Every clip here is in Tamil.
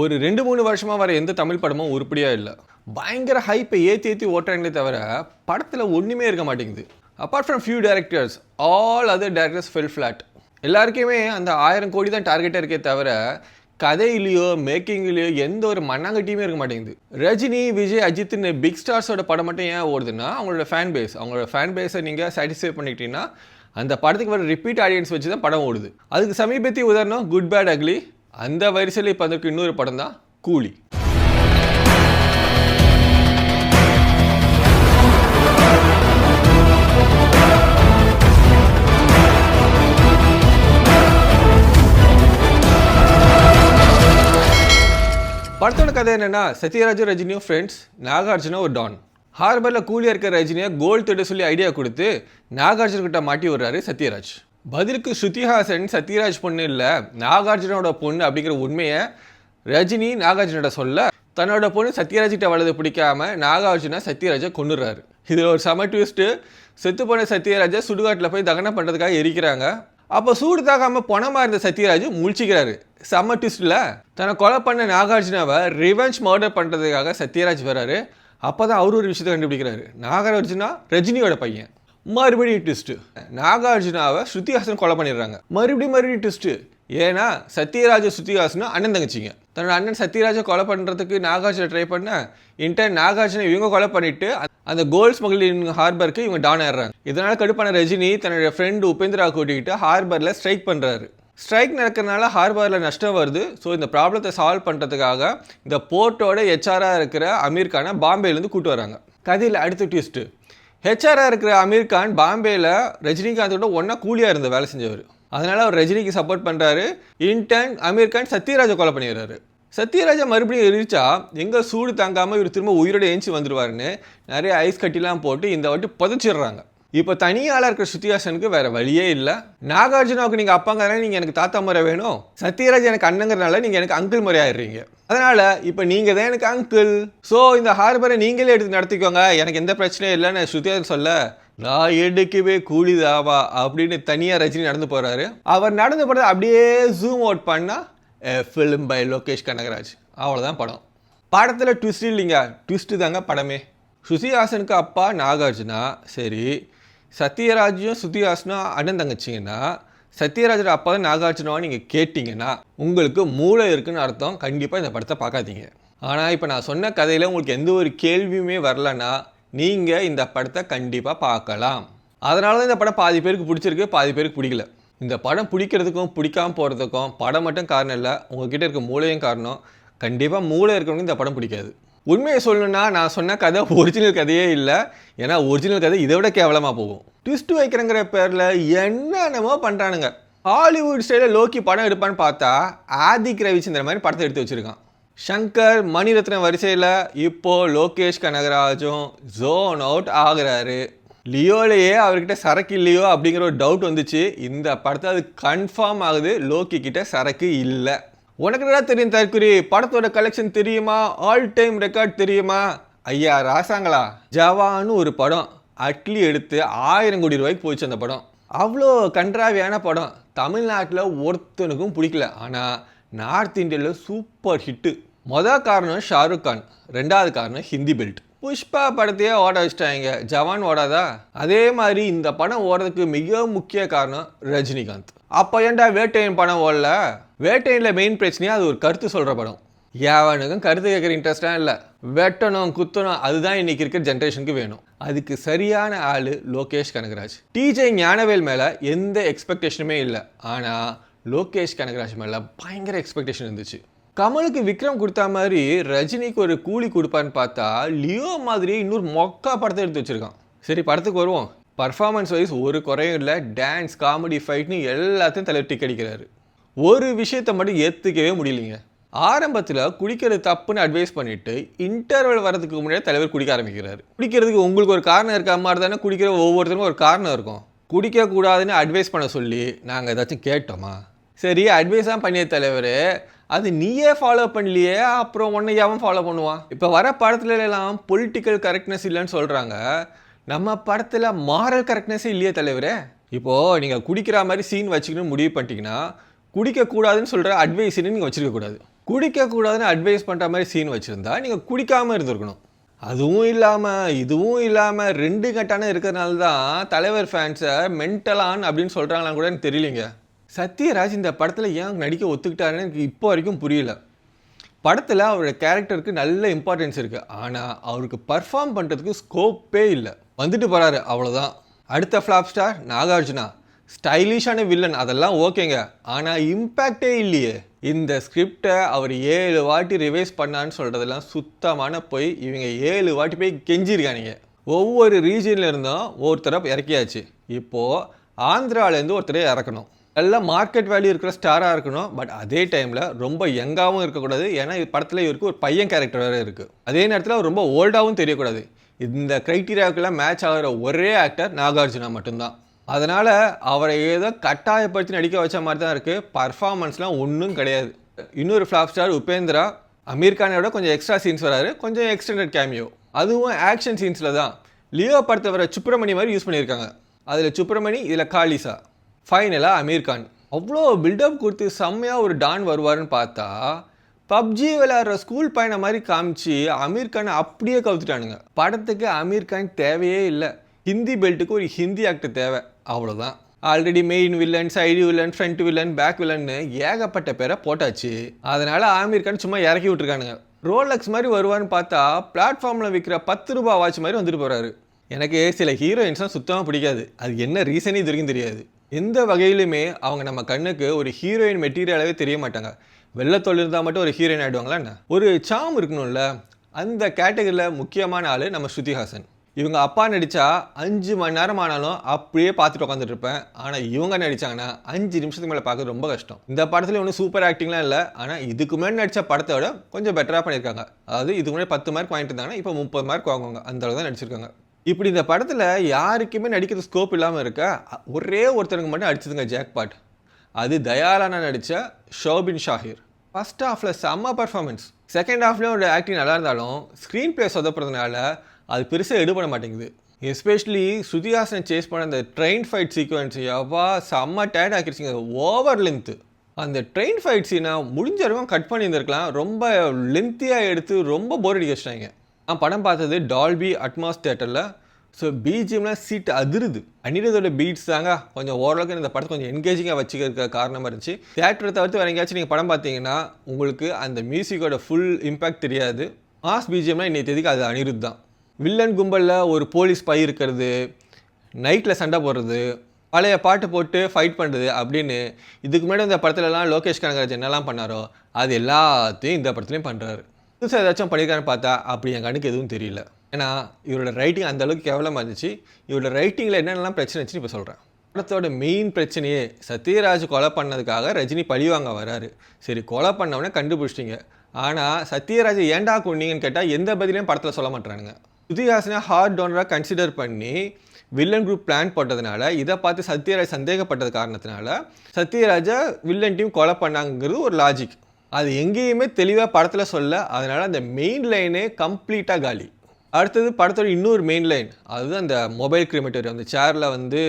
ஒரு ரெண்டு மூணு வருஷமாக வர எந்த தமிழ் படமும் உருப்படியாக இல்லை. பயங்கர ஹைப்பை ஏற்றி ஏற்றி ஓட்டுறாங்களே தவிர படத்தில் ஒன்றுமே இருக்க மாட்டேங்குது. Apart from few directors all other directors fell flat எல்லாருக்குமே அந்த ஆயிரம் கோடி தான் டார்கெட்டாக இருக்கே தவிர கதையிலையோ மேக்கிங்லேயோ எந்த ஒரு மண்ணாங்கட்டியுமே இருக்க மாட்டேங்குது. ரஜினி விஜய் அஜித்னு பிக் ஸ்டார்ஸோட படம் மட்டும் ஏன் ஓடுதுன்னா அவங்களோட ஃபேன் பேஸ் அவங்களோட ஃபேன் பேஸை நீங்கள் சாட்டிஸ்ஃபை பண்ணிக்கிட்டீங்கன்னா அந்த படத்துக்கு வர ரிப்பீட் ஆடியன்ஸ் வச்சு தான் படம் ஓடுது. அதுக்கு சமீபத்திய உதாரணம் குட் பேட் அக்லி அந்த வரிசையில் இப்போ அதுக்கு இன்னொரு படம் தான் கூலி. படத்தோட கதை என்னென்னா சத்யராஜ் ரஜினியும் ஃப்ரெண்ட்ஸ் நாகார்ஜுனா ஒரு டான் ஹார்பரில் கூலியாக இருக்கிற ரஜினியை கோல் தேட சொல்லி ஐடியா கொடுத்து நாகார்ஜுன்கிட்ட மாட்டி விடுறாரு சத்யராஜ். பதிலுக்கு ஸ்ருதிஹாசன் சத்யராஜ் பொண்ணு இல்லை. நாகார்ஜுனோட பொண்ணு அப்படிங்கிற உண்மையை ரஜினி நாகார்ஜுனோட சொல்ல தன்னோட பொண்ணு சத்யராஜ் கிட்ட வளர்ந்து பிடிக்காம நாகார்ஜுனா சத்யராஜை கொண்டுடுறாரு இதில் ஒரு செம ட்விஸ்ட்டு செத்து போன சத்யராஜை சுடுகாட்டில் போய் தகனம் பண்ணுறதுக்காக எரிக்கிறாங்க. அப்போ சூடு தாக்காமல் பணமாக இருந்த சத்யராஜ் முழிச்சிக்கிறாரு. செம்ம ட்விஸ்ட்டில் தன்னை கொலை பண்ண நாகார்ஜுனாவை ரிவெஞ்ச் மர்டர் பண்ணுறதுக்காக சத்யராஜ் வராரு. அப்போ தான் அவர் ஒரு விஷயத்தை கண்டுபிடிக்கிறாரு. நாகார்ஜுனா ரஜினியோட பையன். மறுபடியும் ட்விஸ்ட்டு நாகார்ஜுனாவை ஸ்ருதிஹாசன் கொலை பண்ணிடுறாங்க. மறுபடியும் மறுபடியும் ட்விஸ்ட்டு ஏன்னா சத்யராஜ ஸ்ருதிஹாசனும் அண்ணன் தங்கச்சிங்க. தன்னோட அண்ணன் சத்யராஜை கொலை பண்ணுறதுக்கு நாகார்ஜுனை ட்ரை பண்ண இன்டர் நாகார்ஜுனை இவங்க கொலை பண்ணிட்டு அந்த கோல்ட் ஸ்மக்லிங் ஹார்பருக்கு இவங்க டான் ஆயிடுறாங்க. இதனால் கடுப்பான ரஜினி தன்னோட ஃப்ரெண்டு உபேந்திரா கூட்டிக்கிட்டு ஹார்பரில் ஸ்ட்ரைக் பண்ணுறாரு ஸ்ட்ரைக் நடக்கிறனால ஹார்பரில் நஷ்டம் வருது. ஸோ இந்த ப்ராப்ளத்தை சால்வ் பண்ணுறதுக்காக இந்த போர்ட்டோட ஹெச்ஆராக இருக்கிற அமீர்கானை பாம்பேலேருந்து கூட்டு வராங்க. கதையில் அடுத்த ட்விஸ்ட்டு ஹெச்ஆராக இருக்கிற அமீர் கான் பாம்பேயில் ரஜினிகாந்தோட ஒன்றா கூலியாக இருந்த வேலை செஞ்சவர். அதனால் அவர் ரஜினிக்கு சப்போர்ட் பண்ணுறாரு இன்டர்ன் அமீர் கான் சத்யராஜை கொலை பண்ணிடுறாரு. சத்யராஜா மறுபடியும் எரிச்சா எங்கே சூடு தாங்காமல் இவர் திரும்ப உயிரோட ஏஞ்சி வந்துடுவாருன்னு நிறைய ஐஸ் கட்டிலாம் போட்டு இந்த வாட்டி புதைச்சிடுறாங்க. இப்போ தனியாளாக இருக்கிற ஸ்ருதிஹாசனுக்கு வேற வழியே இல்லை. நாகார்ஜுனாவுக்கு நீங்கள் அப்பாங்கிறனால நீங்கள் எனக்கு தாத்தா முறை வேணும். சத்யராஜ் எனக்கு அண்ணங்கிறனால நீங்கள் எனக்கு அங்கிள் முறை ஆயிடுறீங்க. அதனால இப்போ நீங்கள் தான் எனக்கு அங்கிள் ஸோ இந்த ஹார்பரை நீங்களே எடுத்து நடத்திக்கோங்க. எனக்கு எந்த பிரச்சனையும் இல்லைன்னு சுத்தியாசன் சொல்ல நான் எடுக்கவே கூலிதாவா? அப்படின்னு தனியாக ரஜினி நடந்து போகிறாரு அவர் நடந்து போகிறத அப்படியே ஜூம் அவுட் பண்ணால் ஃபிலிம் பை லோகேஷ் கனகராஜ். அவ்வளோதான் படம். படத்தில் ட்விஸ்ட் இல்லைங்க. ட்விஸ்ட்டு தாங்க படமே. ஸ்ருதிஹாசனுக்கு அப்பா நாகார்ஜுனா சரி சத்யராஜும் சுத்திகாசனும் அண்ணன் தங்கச்சிங்கன்னா சத்யராஜோட அப்பா தான் நாகார்ஜுனாவை நீங்கள் கேட்டிங்கன்னா உங்களுக்கு மூளை இருக்குன்னு அர்த்தம். கண்டிப்பாக இந்த படத்தை பார்க்காதீங்க. ஆனால் இப்போ நான் சொன்ன கதையில் உங்களுக்கு எந்த ஒரு கேள்வியுமே வரலன்னா நீங்கள் இந்த படத்தை கண்டிப்பாக பார்க்கலாம். அதனால தான் இந்த படம் பாதி பேருக்கு பிடிச்சிருக்கு பாதி பேருக்கு பிடிக்கல. இந்த படம் பிடிக்கிறதுக்கும் பிடிக்காம போகிறதுக்கும் படம் மட்டும் காரணம் இல்லை. உங்ககிட்ட இருக்க மூளையும் காரணம். கண்டிப்பாக மூளை இருக்கிறவங்க இந்த படம் பிடிக்காது. உண்மையை சொல்லணும்னா நான் சொன்ன கதை ஒரிஜினல் கதையே இல்லை. ஏன்னா ஒரிஜினல் கதை இதை விட கேவலமாக போகும். ட்விஸ்ட் வைக்கிறங்கிற பேரில் என்னென்னமோ பண்ணுறானுங்க ஹாலிவுட் ஸ்டைலில் லோக்கி படம் எடுப்பான்னு பார்த்தா ஆதிக் ரவிச்சந்திர மாதிரி படத்தை எடுத்து வச்சுருக்கான். ஷங்கர் மணிரத்னம் வரிசையில் இப்போ லோகேஷ் கனகராஜும் ஜோன் அவுட் ஆகிறாரு. லியோலையே அவர்கிட்ட சரக்கு இல்லையோ அப்படிங்கிற ஒரு டவுட் வந்துச்சு. இந்த படத்தை அது கன்ஃபார்ம் ஆகுது. லோக்கி கிட்ட சரக்கு இல்லை. உனக்கு என்ன தெரியும் தற்குறி படத்தோட கலெக்ஷன் தெரியுமா? ஆல் டைம் ரெக்கார்ட் தெரியுமா? ஐயா ராசாங்களா? ஜவான்னு ஒரு படம். அட்லி எடுத்து ஆயிரம் கோடி ரூபாய்க்கு போச்சு அந்த படம். அவ்வளோ கன்றாவியான படம். தமிழ்நாட்டில் ஒருத்தனுக்கும் பிடிக்கல. ஆனால் நார்த் இந்தியாவில் சூப்பர் ஹிட்டு மொதல் காரணம் ஷாருக் கான். ரெண்டாவது காரணம் ஹிந்தி பெல்ட் புஷ்பா படத்தையே ஓட வச்சிட்டாங்க. ஜவான் ஓடாதா? அதே மாதிரி இந்த படம் ஓடுறதுக்கு மிக முக்கிய காரணம் ரஜினிகாந்த். அப்போ ஏன்டா வேட்டையன் படம் ஓடல? வேட்டையனில் மெயின் பிரச்சனையே அது ஒரு கருத்து சொல்கிற படம். எவனுக்கும் கருத்து கேட்குற இன்ட்ரெஸ்டாக இல்லை. வெட்டணும் குத்தணும் அதுதான் இன்னைக்கு இருக்கிற ஜென்ரேஷனுக்கு வேணும். அதுக்கு சரியான ஆள் லோகேஷ் கனகராஜ். டிஜே ஞானவேல் மேலே எந்த எக்ஸ்பெக்டேஷனுமே இல்லை. ஆனால் லோகேஷ் கனகராஜ் மேலே பயங்கர எக்ஸ்பெக்டேஷன் இருந்துச்சு. கமலுக்கு விக்ரம் கொடுத்தா மாதிரி ரஜினிக்கு ஒரு கூலி கொடுப்பான்னு பார்த்தா லியோ மாதிரி இன்னொரு மொக்கா படத்தை எடுத்து வச்சுருக்கான். சரி படத்துக்கு வருவோம். பர்ஃபார்மன்ஸ் வைஸ் ஒரு குறையும் இல்லை. டான்ஸ் காமெடி ஃபைட்னு எல்லாத்தையும் தலைவர் டிக் அடிக்கிறாரு. ஒரு விஷயத்தை மட்டும் ஏற்றுக்கவே முடியலைங்க. ஆரம்பத்தில் குடிக்கிறது தப்புன்னு அட்வைஸ் பண்ணிவிட்டு இன்டர்வல் வரதுக்கு முன்னாடி தலைவர் குடிக்க ஆரம்பிக்கிறாரு. குடிக்கிறதுக்கு உங்களுக்கு ஒரு காரணம் இருக்க மாதிரி தானே குடிக்கிற ஒவ்வொருத்தருக்கும் ஒரு காரணம் இருக்கும். குடிக்கக்கூடாதுன்னு அட்வைஸ் பண்ண சொல்லி நாங்கள் ஏதாச்சும் கேட்டோமா? சரி அட்வைஸ் தான் பண்ணிய தலைவர் அது நீயே ஃபாலோ பண்ணலையே அப்புறம் ஒன்றையாவும் ஃபாலோ பண்ணுவான். இப்போ வர படத்துல எல்லாம் பொலிட்டிக்கல் கரெக்ட்னஸ் இல்லைன்னு சொல்கிறாங்க நம்ம படத்தில் மாரல் கரெக்ட்னஸே இல்லையே தலைவரே. இப்போது நீங்கள் குடிக்கிற மாதிரி சீன் வச்சுக்கணும்னு முடிவு பண்ணிட்டீங்கன்னா குடிக்கக்கூடாதுன்னு சொல்கிற அட்வைஸ்னு நீங்கள் வச்சுருக்கக்கூடாது குடிக்கக்கூடாதுன்னு அட்வைஸ் பண்ணுற மாதிரி சீன் வச்சுருந்தா நீங்கள் குடிக்காமல் இருந்திருக்கணும். அதுவும் இல்லாமல் இதுவும் இல்லாமல் ரெண்டு கட்டான இருக்கிறனால தான் தலைவர் ஃபேன்ஸை மென்டலான் அப்படின்னு சொல்கிறாங்களான்னு கூட எனக்கு தெரியலைங்க. சத்யராஜ் இந்த படத்தில் ஏன் நடிக்க ஒத்துக்கிட்டாருன்னு எனக்கு இப்போ வரைக்கும் புரியல. படத்தில் அவரோட கேரக்டருக்கு நல்ல இம்பார்ட்டன்ஸ் இருக்குது ஆனால் அவருக்கு பர்ஃபார்ம் பண்ணுறதுக்கு ஸ்கோப்பே இல்லை. வந்துட்டு போகிறாரு அவ்வளோதான் அடுத்த ஃப்ளாப் ஸ்டார் நாகார்ஜுனா. ஸ்டைலிஷான வில்லன் அதெல்லாம் ஓகேங்க. ஆனால் இம்பேக்டே இல்லையே. இந்த ஸ்கிரிப்டை அவர் ஏழு வாட்டி ரிவைஸ் பண்ணான்னு சொல்கிறதெல்லாம் சுத்தமான போய். இவங்க ஏழு வாட்டி போய் கெஞ்சிருக்கானுங்க. ஒவ்வொரு ரீஜன்ல இருந்தும் ஒருத்தரை இறக்கியாச்சு. இப்போது ஆந்திராவிலேருந்து ஒருத்தரை இறக்கணும். நல்ல மார்க்கெட் வேல்யூ இருக்கிற ஸ்டாராக இருக்கணும். பட் அதே டைமில் ரொம்ப யங்காகவும் இருக்கக்கூடாது. ஏன்னா படத்தில் இவருக்கு ஒரு பையன் கேரக்டர் வேறு இருக்குது அதே நேரத்தில் ரொம்ப ஓல்டாகவும் தெரியக்கூடாது. இந்த க்ரைட்டீரியாவுக்கெல்லாம் மேட்ச் ஆகிற ஒரே ஆக்டர் நாகார்ஜுனா மட்டும்தான். அதனால் அவரை ஏதோ கட்டாயப்படுத்தி நடிக்க வச்ச மாதிரி தான் இருக்குது பர்ஃபார்மன்ஸ்லாம் ஒன்றும் கிடையாது. இன்னொரு ஃப்ளாப் ஸ்டார் உபேந்திரா அமீர் கானோட கொஞ்சம் எக்ஸ்ட்ரா சீன்ஸ் வராரு. கொஞ்சம் எக்ஸ்டெண்டட் கேமியோ அதுவும் ஆக்ஷன் சீன்ஸில் தான். லியோ படத்தை வர சுப்பிரமணி மாதிரி யூஸ் பண்ணியிருக்காங்க. அதில் சுப்பிரமணி இதில் காளிசா. ஃபைனலாக அமீர் கான் அவ்வளோ பில்டப் கொடுத்து செம்மையாக ஒரு டான் வருவாருன்னு பார்த்தா பப்ஜி விளையாடுற ஸ்கூல் பையனை மாதிரி காமிச்சு அமீர் கானை அப்படியே கவுத்துட்டானுங்க. படத்துக்கு அமீர் கான் தேவையே இல்லை. ஹிந்தி பெல்ட்டுக்கு ஒரு ஹிந்தி ஆக்டர் தேவை. அவ்வளோதான் already main villain side villain front villain back வில்லன்னு ஏகப்பட்ட பேரை போட்டாச்சு. அதனால ஆமீர் கான் சும்மா இறக்கி விட்டுருக்கானுங்க. ரோலக்ஸ் மாதிரி வருவான்னு பார்த்தா பிளாட்ஃபார்மில் விற்கிற பத்து ரூபா வாட்ச் மாதிரி வந்துட்டு போகிறாரு எனக்கு சில ஹீரோயின்ஸ்லாம் சுத்தமாக பிடிக்காது. அது என்ன ரீசனே இது வரைக்கும் தெரியாது. எந்த வகையிலுமே அவங்க நம்ம கண்ணுக்கு ஒரு ஹீரோயின் மெட்டீரியலாகவே தெரிய மாட்டாங்க வெள்ளத்தோல் இருந்தால் மட்டும் ஒரு ஹீரோயின் ஆகிடுவாங்களா என்ன? ஒரு சாம் இருக்கணும்ல. அந்த கேட்டகரியில் முக்கியமான ஆள் நம்ம ஸ்ருதிஹாசன் இவங்க அப்பா நடித்தா அஞ்சு மணி நேரம் ஆனாலும் அப்படியே பார்த்துட்டு உட்காந்துட்டு இருப்பேன். ஆனால் இவங்க நடித்தாங்கன்னா அஞ்சு நிமிஷத்துக்கு மேலே பார்க்க ரொம்ப கஷ்டம். இந்த படத்தில் ஒன்றும் சூப்பர் ஆக்டிங்லாம் இல்லை. ஆனால் இதுக்கு முன்னாடி நடித்த படத்தை விட கொஞ்சம் பெட்டராக பண்ணியிருக்காங்க. அதாவது இதுக்கு முன்னாடி பத்து மார்க் வாங்கிட்டு இருந்தாங்கன்னா இப்போ முப்பது மார்க் வாங்குவாங்க. அந்த அளவு தான் நடிச்சிருக்காங்க. இப்படி இந்த படத்தில் யாருக்குமே நடிக்கிற ஸ்கோப் இல்லாமல் இருக்க ஒரே ஒருத்தனுக்கு மட்டும் அடிச்சதுங்க ஜாக்பாட் அது தயாலானா நடித்த ஷோபின் ஷாஹிர் ஃபர்ஸ்ட் ஹாஃபில் செம்ம பர்ஃபார்மன்ஸ் செகண்ட் ஹாஃப்லேயும் ஒரு ஆக்டிங் நல்லா இருந்தாலும் ஸ்க்ரீன் பிளே சொதப்புறதுனால அது பெருசாக எடுபட மாட்டேங்குது. எஸ்பெஷலி ஸ்ருதிஹாசனை சேஸ் பண்ண அந்த ட்ரெயின் ஃபைட் சீக்வன்ஸ் எவ்வா செம்ம டயர்ட் ஆக்கிடுச்சிங்க ஓவர் லென்த்து அந்த ட்ரெயின் ஃபைட் சீனை முடிஞ்ச வரைக்கும் கட் பண்ணியிருந்திருக்கலாம். ரொம்ப லென்த்தியாக எடுத்து ரொம்ப போர் அடிக்க வச்சிட்டாங்க. படம் பார்த்தது டால்பி அட்மாஸ் தேட்டரில் ஸோ பிஜிஎம்லாம் சீட்டு அதிருது. அனிருதோட பீட்ஸ் தாங்க. கொஞ்சம் ஓரளவுக்கு இந்த படத்தை கொஞ்சம் என்கேஜிங்காக வச்சுக்க காரணமாக இருந்துச்சு. தேட்டரை தவிர்த்து வேறு எங்கேயாச்சும் நீங்கள் படம் பார்த்தீங்கன்னா உங்களுக்கு அந்த மியூசிக்கோட ஃபுல் இம்பேக்ட் தெரியாது. மாஸ் பிஜிஎம்லாம் இன்னைக்கு தேதிக்கு அது அனிருத் தான். வில்லன் கும்பலில் ஒரு போலீஸ் பை இருக்கிறது. நைட்டில் சண்டை போடுறது. பழைய பாட்டு போட்டு ஃபைட் பண்ணுறது அப்படின்னு இதுக்கு முன்னாடி இந்த படத்துலலாம் லோகேஷ் கனகராஜ் என்னெல்லாம் பண்ணாரோ அது எல்லாத்தையும் இந்த படத்துலையும் பண்ணுறாரு புதுசாக ஏதாச்சும் பண்ணியிருக்காருன்னு பார்த்தா அப்படி என் கண்ணுக்கு எதுவும் தெரியல. ஏன்னா இவரோட ரைட்டிங் அந்த அளவுக்கு கேவலமாக இருந்துச்சு. இவரோட ரைட்டிங்கில் என்னென்னலாம் பிரச்சனை இருந்துச்சுன்னு இப்போ சொல்கிறேன் படத்தோட மெயின் பிரச்சனையே சத்யராஜ் கொலை பண்ணதுக்காக ரஜினி பழிவாங்க வராரு. சரி கொலை பண்ணவனே கண்டுபிடிச்சிட்டிங்க. ஆனால் சத்யராஜ் ஏண்டா கொண்டீங்கன்னு கேட்டால் எந்த பதிலையும் படத்தில் சொல்ல மாட்டானுங்க சுதிஹாசனை ஹார்ட் டோனராக கன்சிடர் பண்ணி வில்லன் குரூப் பிளான் போட்டதுனால இதை பார்த்து சத்யராஜ் சந்தேகப்பட்டது காரணத்தினால சத்யராஜை வில்லன் டீம் கொலை பண்ணாங்கிறது ஒரு லாஜிக் அது எங்கேயுமே தெளிவாக படத்தில் சொல்ல அதனால் அந்த மெயின் லைனே கம்ப்ளீட்டாக காலி. அடுத்தது படத்தோட இன்னொரு மெயின் லைன் அதுதான் அந்த மொபைல் கிரிமேட்டரி அந்த சேரில் வந்து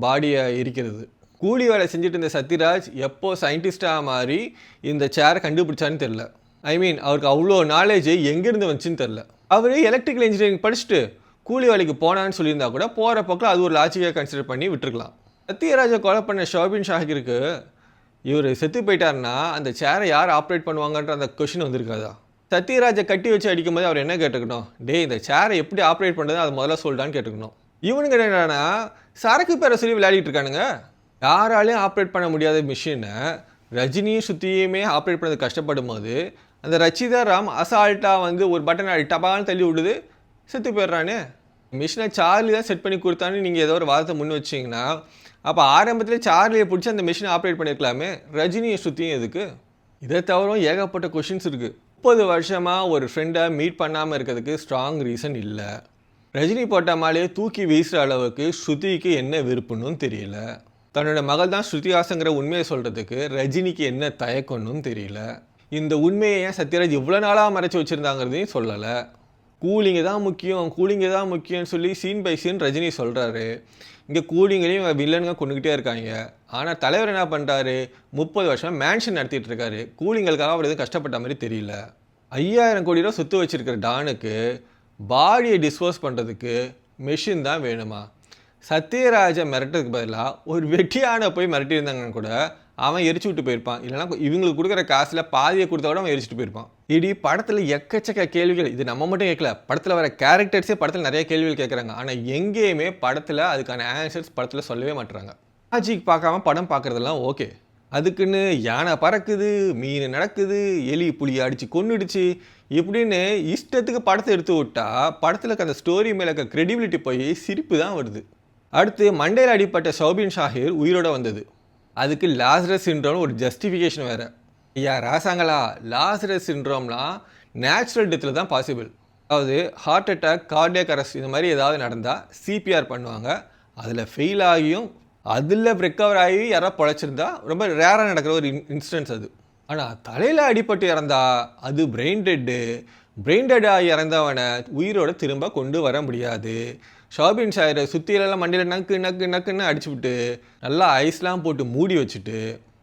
பாடியை இருக்கிறது கூலி வேலை செஞ்சுட்டு இருந்த சத்யராஜ் எப்போ சயின்டிஸ்டாக மாறி இந்த சேரை கண்டுபிடிச்சான்னு தெரில ஐ மீன் அவருக்கு அவ்வளோ நாலேஜ் எங்கேருந்து வந்துச்சுன்னு தெரில அவர் எலக்ட்ரிக்கல் இன்ஜினியரிங் படிச்சுட்டு கூலி வேலைக்கு போனான்னு சொல்லியிருந்தா கூட போகிற பக்கம் அது ஒரு லாஜிக்காக கன்சிடர் பண்ணி விட்டுருக்கலாம். சத்யராஜை கொலை பண்ண ஷோபின் ஷாகிருக்கு இவர் செத்து போயிட்டாருன்னா அந்த சேரை யார் ஆப்ரேட் பண்ணுவாங்கன்ற அந்த கொஷின் வந்திருக்காதா? சத்யராஜை கட்டி வச்சு அடிக்கும்போது அவர் என்ன கேட்டுக்கணும்? டேய் இந்த சேரை எப்படி ஆப்ரேட் பண்ணுறது அதை முதல்ல சொல்லிட்டான்னு கேட்டுக்கணும். இவனுங்க என்னன்னா சரக்கு பேரை சொல்லி விளையாடிட்டு இருக்கானுங்க. யாராலையும் ஆப்ரேட் பண்ண முடியாத மிஷினை ரஜினியும் சுற்றியுமே ஆப்ரேட் பண்ணது கஷ்டப்படும் போது அந்த ரச்சிதா ராம் அசால்ட்டாக வந்து ஒரு பட்டன் டபான்னு தள்ளி விடுது செத்து போயிடுறானே. மிஷினை சார்லி தான் செட் பண்ணி கொடுத்தான்னு நீங்கள் ஏதோ ஒரு வாரத்தை முன் வச்சிங்கன்னா அப்போ ஆரம்பத்தில் சார்லியை பிடிச்சி அந்த மிஷினை ஆப்ரேட் பண்ணியிருக்கலாமே ரஜினியை சுற்றியும் எதுக்கு? இதை தவிரவும் ஏகப்பட்ட கொஷின்ஸ் இருக்குது முப்பது வருஷமாக ஒரு ஃப்ரெண்டை மீட் பண்ணாமல் இருக்கிறதுக்கு ஸ்ட்ராங் ரீசன் இல்லை. ரஜினி போட்ட மாலையை தூக்கி வீசுகிற அளவுக்கு ஸ்ருதிக்கு என்ன விருப்பம்னு தெரியல. தன்னோட மகள் தான் ஸ்ருதிஹாசங்கிற உண்மையை சொல்கிறதுக்கு ரஜினிக்கு என்ன தயக்கம்னு தெரியல. இந்த உண்மையை ஏன் சத்யராஜ் இவ்வளோ நாளாக மறைச்சி வச்சுருந்தாங்கிறதையும் சொல்லலை. கூலிங்கு தான் முக்கியம் கூலிங்கு தான் முக்கியம்னு சொல்லி சீன் பை சீன் ரஜினி சொல்கிறாரு இங்கே கூலிங்களையும் வில்லனுங்க கொண்டுக்கிட்டே இருக்காங்க. ஆனால் தலைவர் என்ன பண்ணுறாரு முப்பது வருஷமாக மேன்ஷன் நடத்திட்டு இருக்காரு. கூலிங்களுக்காக அவர் எதுவும் கஷ்டப்பட்ட மாதிரி தெரியல. ஐயாயிரம் கோடி ரூபா சொத்து வச்சுருக்கிற டானுக்கு பாடியை டிஸ்போஸ் பண்ணுறதுக்கு மெஷின் தான் வேணுமா? சத்யராஜை மிரட்டுறதுக்கு பதிலாக ஒரு வெட்டியான போய் மிரட்டியிருந்தாங்கன்னு கூட அவன் எரிச்சு விட்டு போயிருப்பான். இல்லைன்னா இவங்களுக்கு கொடுக்குற காசில் பாதியை கொடுத்த கூட அவன் எரிச்சிட்டு போயிருப்பான். இடி படத்தில் எக்கச்சக்க கேள்விகள். இது நம்ம மட்டும் கேட்கல படத்தில் வர கேரக்டர்ஸே படத்தில் நிறைய கேள்விகள் கேட்குறாங்க ஆனால் எங்கேயுமே படத்தில் அதுக்கான ஆன்சர்ஸ் படத்தில் சொல்லவே மாட்டுறாங்க லாஜிக் பார்க்காம படம் பார்க்குறதெல்லாம் ஓகே அதுக்குன்னு யானை பறக்குது மீன் நடக்குது எலி புளி அடித்து கொன்னுடுச்சு இப்படின்னு இஷ்டத்துக்கு படத்தை எடுத்து விட்டா படத்தில் இருக்க அந்த ஸ்டோரி மேலே இருக்க க்ரெடிபிலிட்டி போய் சிரிப்பு தான் வருது. அடுத்து மண்டையில் அடிப்பட்ட சௌபின் ஷாஹிர் உயிரோட வந்தது. அதுக்கு லாஸ்ரஸ் சின்ரோன்னு ஒரு ஜஸ்டிஃபிகேஷன் வேறு. ஐயா ராசாங்களா லாஸ்ரஸ் சிண்ட்ரோம்லாம் நேச்சுரல் டெத்தில் தான் பாசிபிள். அதாவது ஹார்ட் அட்டாக் கார்டியக் அரெஸ்ட் இந்த மாதிரி ஏதாவது நடந்தால் சிபிஆர் பண்ணுவாங்க. அதில் ஃபெயில் ஆகியும் அதில் ரெக்கவர் ஆகி யாராவது பொழைச்சிருந்தா ரொம்ப ரேராக நடக்கிற ஒரு இன்ஸ்டன்ஸ் அது. ஆனால் தலையில் அடிபட்டு இறந்தா அது பிரெயின் டெட்டு பிரெயின் டெட் ஆகி இறந்தவனை உயிரோட திரும்ப கொண்டு வர முடியாது. ஷாபின் ஷாயரை சுற்றிலெல்லாம் மண்டியில் நக்கு நக்கு நக்குன்னு அடிச்சுவிட்டு நல்லா ஐஸ்லாம் போட்டு மூடி வச்சுட்டு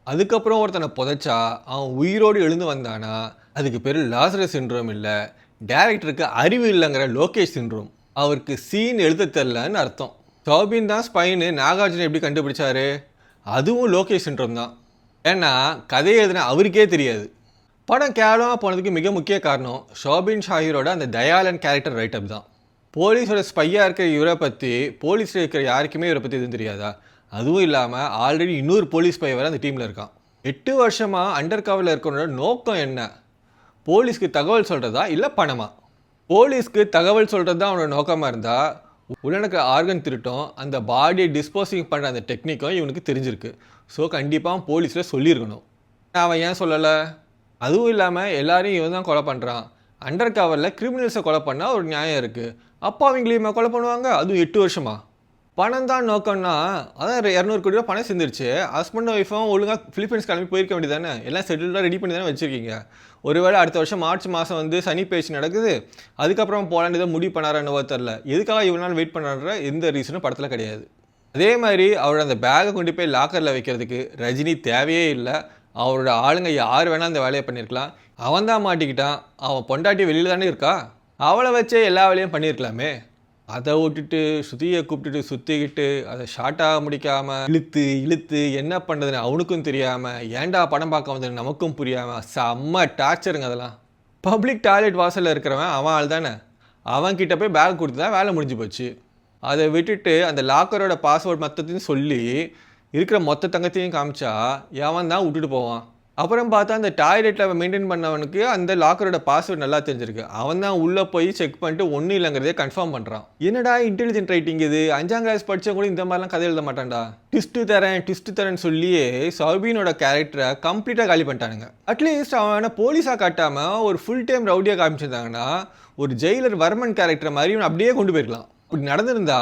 அதுக்கப்புறம் ஒருத்தனை புதைச்சா அவன் உயிரோடு எழுந்து வந்தானா அதுக்கு பேர் லாசரஸ் சின்ரோம் இல்லை. டேரக்டருக்கு அறிவு இல்லைங்கிற லோகேஷ் சின்ரோம் அவருக்கு சீன் எழுத தெரிலன்னு அர்த்தம். சௌபின் தான் ஸ்பைனு நாகார்ஜுன எப்படி கண்டுபிடிச்சாரு? அதுவும் லோகேஷ் சின்ரோம் தான். ஏன்னா கதையை எழுதின அவருக்கே தெரியாது. படம் கேவலமாக போனதுக்கு மிக முக்கிய காரணம் ஷோபின் ஷாஹிரோட அந்த தயாலன் கேரக்டர் ரைட்டப் தான். போலீஸோட ஸ்பையாக இருக்கிற இவரை பற்றி போலீஸில் இருக்கிற யாருக்குமே இவரை பற்றி எதுவும் தெரியாதா? அதுவும் இல்லாமல் ஆல்ரெடி இன்னொரு போலீஸ் பையன் வேறு அந்த டீமில் இருக்கான். எட்டு வருஷமாக அண்டர் கவரில் இருக்கிறோட நோக்கம் என்ன? போலீஸ்க்கு தகவல் சொல்கிறதா இல்லை பணமா? போலீஸ்க்கு தகவல் சொல்கிறது தான் அவனோட நோக்கமாக இருந்தால் உடனுக்கு ஆர்கன் திருட்டம் அந்த பாடியை டிஸ்போசிங் பண்ணுற அந்த டெக்னிக்கும் இவனுக்கு தெரிஞ்சிருக்கு. ஸோ கண்டிப்பாக போலீஸில் சொல்லியிருக்கணும். அவன் ஏன் சொல்லலை? அதுவும் இல்லாமல் எல்லாரையும் இவன் தான் கொலை பண்ணுறான் அண்டர் கவரில் கிரிமினல்ஸை கொலை பண்ணால் ஒரு நியாயம் இருக்குது அப்போ அவங்களையுமே கொலை பண்ணுவாங்க. அதுவும் எட்டு வருஷமா? பணம் தான் நோக்கம்னா அதான் இரநூறு கோடி ரூபா பணம் சேர்ந்துருச்சு ஹஸ்பண்ட் ஒய்ஃபும் ஒழுங்காக ஃபிலிப்பைன்ஸ் கிளம்பி போயிருக்க வேண்டியதானே எல்லாம் செட்டில்டாக ரெடி பண்ணி தானே வச்சுருக்கீங்க? ஒருவேளை அடுத்த வருஷம் மார்ச் மாதம் வந்து சனி பேச்சு நடக்குது. அதுக்கப்புறம் போலான்னு ஏதோ முடிவு பண்ணாரன்னு தெரில எதுக்காக இவ்வளோ நாள் வெயிட் பண்ணான்ற எந்த ரீசனும் படத்தில் கிடையாது. அதே மாதிரி அவரோட அந்த பேக்கை கொண்டு போய் லாக்கரில் வைக்கிறதுக்கு ரஜினி தேவையே இல்லை. அவரோட ஆளுங்க யார் வேணால் அந்த வேலையை பண்ணியிருக்கலாம் அவன் தான் மாட்டிக்கிட்டான். அவன் பொண்டாட்டி வெளியில் தானே இருக்கா? அவளை வச்சே எல்லா வேலையும் பண்ணியிருக்கலாமே அதை விட்டுட்டு சுத்தியை கூப்பிட்டுட்டு சுற்றிக்கிட்டு அதை ஷார்ட்டாக முடிக்காமல் இழுத்து இழுத்து என்ன பண்ணுறதுன்னு அவனுக்கும் தெரியாமல் ஏன்டா படம் பார்க்க வந்தது நமக்கும் புரியாமல் செம்ம டார்ச்சருங்க அதெல்லாம். பப்ளிக் டாய்லெட் வாசலில் இருக்கிறவன் அவன் ஆள் தானே. அவன்கிட்ட போய் பேக் கொடுத்து தான் வேலை முடிஞ்சு போச்சு. அதை விட்டுட்டு அந்த லாக்கரோட பாஸ்வேர்ட் மொத்தத்தையும் சொல்லி இருக்கிற மொத்த தங்கத்தையும் காமிச்சா எவன் தான் விட்டுட்டு போவான்? அப்புறம் பார்த்தா அந்த டாய்லெட்டில் மெயின்டைன் பண்ணவனுக்கு அந்த லாக்கரோட பாஸ்வேர்ட் நல்லா தெரிஞ்சிருக்கு. அவன் தான் உள்ளே போய் செக் பண்ணிட்டு ஒன்றும் இல்லைங்கிறதே கன்ஃபார்ம் பண்ணுறான் என்னடா இன்டெலிஜென்ட் ரைட்டிங் இது? அஞ்சாம் கிளாஸ் படித்தா கூட இந்த மாதிரிலாம் கதை எழுத மாட்டான்டா. ட்விஸ்ட்டு தரேன் ட்விஸ்ட்டு தரேன்னு சொல்லியே சௌபீனோட கேரக்டரை கம்ப்ளீட்டாக காலி பண்ணிட்டானுங்க. அட்லீஸ்ட் அவனை போலீஸாக காட்டாமல் ஒரு ஃபுல் டைம் ரவுடியாக காமிச்சிருந்தாங்கன்னா ஒரு ஜெயிலர் வர்மன் கேரக்டர் மாதிரி இவன் அப்படியே கொண்டு போயிருக்கலாம். இப்படி நடந்திருந்தா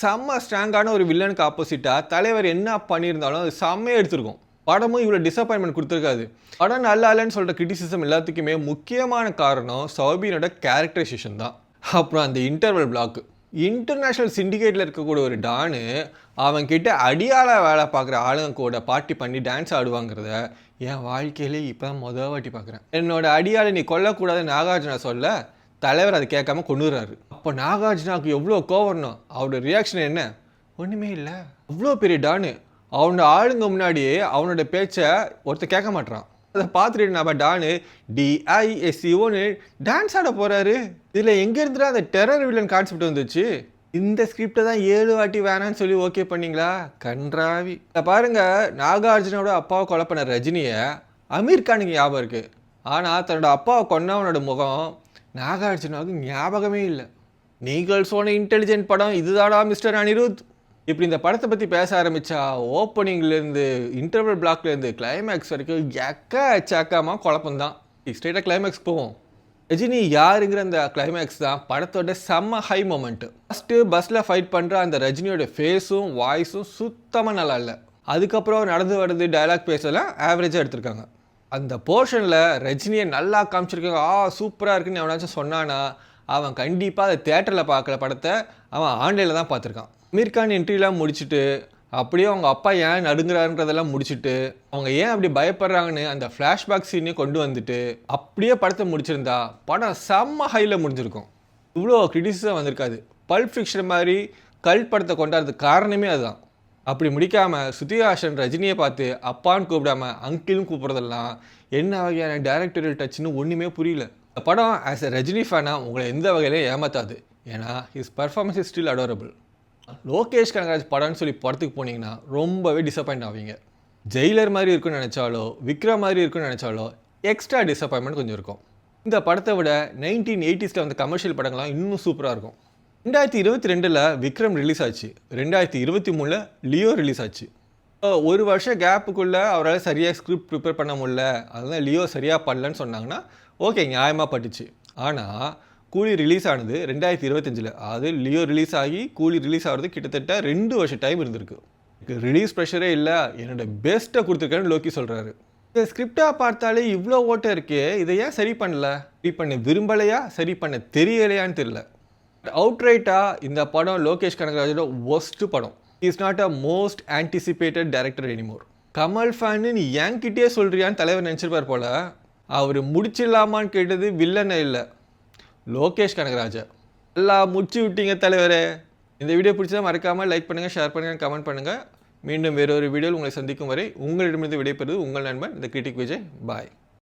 செம்ம ஸ்ட்ராங்கான ஒரு வில்லனுக்கு ஆப்போசிட்டாக தலைவர் என்ன பண்ணியிருந்தாலும் அது செம்மையாக எடுத்திருக்கும். படமும் இவ்வளோ டிசப்பாயின்மெண்ட் கொடுத்துருக்காது. படம் நல்லா இல்லைன்னு சொல்கிற கிரிட்டிசிசம் எல்லாத்துக்குமே முக்கியமான காரணம் சௌபீனோட கேரக்டரைசேஷன் தான். அப்புறம் அந்த இன்டர்வல் பிளாக் இன்டர்நேஷ்னல் சிண்டிகேட்டில் இருக்கக்கூடிய ஒரு டானு அவன் கிட்ட அடியால வேலை பார்க்குற ஆளுங்க கூட பாட்டி பண்ணி டான்ஸ் ஆடுவாங்கிறத என் வாழ்க்கையிலே இப்போ தான் மொதல் வாட்டி பார்க்குறேன். என்னோட அடியாளை நீ கொல்லக்கூடாது நாகார்ஜுனா சொல்ல தலைவர் அதை கேட்காம கொண்டுறாரு அப்போ நாகார்ஜுனாவுக்கு எவ்வளோ கோவரணும் அவரோட ரியாக்ஷன் என்ன? ஒன்றுமே இல்லை. அவ்வளோ பெரிய டானு. அவனோட ஆளுங்க முன்னாடியே அவனோட பேச்சை ஒருத்தர் கேட்க மாட்டான் அதை பார்த்துட்டு நம்ம டானு டிஐஎஸ்சிஓன்னு டான்ஸ் ஆட போகிறாரு இதில் எங்கேருந்துடா அந்த டெரர் வில்லன் கான்செப்ட் வந்துச்சு? இந்த ஸ்கிரிப்டை தான் ஏழு வாட்டி வேணான்னு சொல்லி ஓகே பண்ணீங்களா? கன்றாவி. இதை பாருங்கள் நாகார்ஜுனோட அப்பாவை கொலை பண்ண ரஜினியை அமீர் கானுக்கு ஞாபகம் இருக்குது ஆனால் தன்னோட அப்பாவை கொன்னவனோட முகம் நாகார்ஜுனாவுக்கு ஞாபகமே இல்லை. நீங்கள் சொன்ன இன்டெலிஜென்ட் படம் இதுதாடா மிஸ்டர் அனிருத். இப்படி இந்த படத்தை பற்றி பேச ஆரம்பித்தா ஓப்பனிங்லேருந்து இன்டர்வல் பிளாக்லேருந்து கிளைமேக்ஸ் வரைக்கும் எக்க சக்கமாக குழப்பம்தான். ஸ்ட்ரெயிட்டாக கிளைமேக்ஸ் போவோம். ரஜினி யாருங்கிற அந்த கிளைமேக்ஸ் தான் படத்தோட செம்ம ஹை மொமெண்ட்டு ஃபஸ்ட்டு பஸ்ஸில் ஃபைட் பண்ணுற அந்த ரஜினியோட ஃபேஸும் வாய்ஸும் சுத்தமாக நல்லா இல்லை. அதுக்கப்புறம் நடந்து வர்றது டைலாக் பேசலாம் ஆவரேஜாக எடுத்திருக்காங்க. அந்த போர்ஷனில் ரஜினியை நல்லா காமிச்சிருக்காங்க ஆ சூப்பராக இருக்குன்னு எவனாச்சும் சொன்னானா அவன் கண்டிப்பாக அதை தேட்டரில் பார்க்குற படத்தை அவன் ஆன்லைனில் தான் பார்த்துருக்கான். அமீர் கான் என்ட்ரிலாம் முடிச்சுட்டு அப்படியே அவங்க அப்பா ஏன் நடுங்குறாருன்றதெல்லாம் முடிச்சுட்டு அவங்க ஏன் அப்படி பயப்படுறாங்கன்னு அந்த ஃப்ளாஷ்பேக் சீனையும் கொண்டு வந்துட்டு அப்படியே படத்தை முடிச்சிருந்தா படம் செம்ம ஹையில் முடிஞ்சிருக்கும். இவ்வளோ கிரிட்டிசிசம் வந்திருக்காது. பல்ப் ஃபிக்ஷன் மாதிரி கல் படத்தை கொண்டாடுறதுக்கு காரணமே அதுதான். அப்படி முடிக்காமல் சுத்திஹாசன் ரஜினியை பார்த்து அப்பான்னு கூப்பிடாம அங்கிள்னு கூப்பிட்றதெல்லாம் என்ன வகையான டைரக்டரியல் டச்னு ஒன்றுமே புரியல. இந்த படம் ஆஸ் எ ரஜினி ஃபேனாக உங்களை எந்த வகையிலையும் ஏமாத்தாது. ஏன்னா his performance is still adorable Lokesh Kanagaraj படம்னு சொல்லி படத்துக்கு போனீங்கன்னா ரொம்பவே டிசப்பாயிண்ட் ஆவீங்க. ஜெயிலர் மாதிரி இருக்குன்னு நினச்சாலோ விக்ரம் மாதிரி இருக்குன்னு நினச்சாலோ எக்ஸ்ட்ரா டிசப்பாயின்மெண்ட் கொஞ்சம் இருக்கும். இந்த படத்தை விட நைன்டீன் எயிட்டிஸில் வந்த கமர்ஷியல் படங்கள்லாம் இன்னும் சூப்பராக இருக்கும். ரெண்டாயிரத்தி இருபத்தி ரெண்டில் விக்ரம் ரிலீஸ் ஆச்சு. ரெண்டாயிரத்தி இருபத்தி மூணில் லியோ ரிலீஸ் ஆச்சு. ஒரு வருஷம் கேப்புக்குள்ளே அவரால் சரியாக ஸ்கிரிப்ட் ப்ரிப்பேர் பண்ண முடியல. அதுதான் லியோ சரியாக பண்ணலன்னு சொன்னாங்கன்னா ஓகே நியாயமாக பட்டுச்சு. ஆனால் கூலி ரிலீஸ் ஆனது ரெண்டாயிரத்தி இருபத்தஞ்சில். அது லியோ ரிலீஸ் ஆகி கூலி ரிலீஸ் ஆகிறது கிட்டத்தட்ட ரெண்டு வருஷம் டைம் இருந்திருக்கு. ரிலீஸ் ப்ரெஷரே இல்லை. என்னோட பெஸ்ட்டை கொடுத்துருக்கேன்னு லோக்கி சொல்கிறாரு இந்த ஸ்கிரிப்டாக பார்த்தாலே இவ்வளோ ஓட்டம் இருக்கே. இதை ஏன் சரி பண்ணல? சரி பண்ண விரும்பலையா? சரி பண்ண தெரியலையான்னு தெரியல. அவுட்ரைட்டாக இந்த படம் லோகேஷ் கனகராஜோட ஒஸ்ட்டு படம். Is not a most anticipated director anymore Kamal ஃபேன்னு நீ என்கிட்டயே சொல்கிறியான்னு தலைவர் நினச்சிருப்பார் போல். அவர் முடிச்சிடலாமான்னு கேட்டது வில்லனை இல்லை. லோகேஷ் கனகராஜா. எல்லாம் முடிச்சு விட்டீங்க தலைவரே. இந்த வீடியோ பிடிச்சா மறக்காமல் லைக் பண்ணுங்கள் ஷேர் பண்ணுங்கள் கமெண்ட் பண்ணுங்கள் மீண்டும் வேறொரு வீடியோவில் உங்களை சந்திக்கும் வரை உங்களிடமிருந்து விடைபெறுவது உங்கள் நண்பன் இந்த கிரிட்டிக் விஜய். பாய்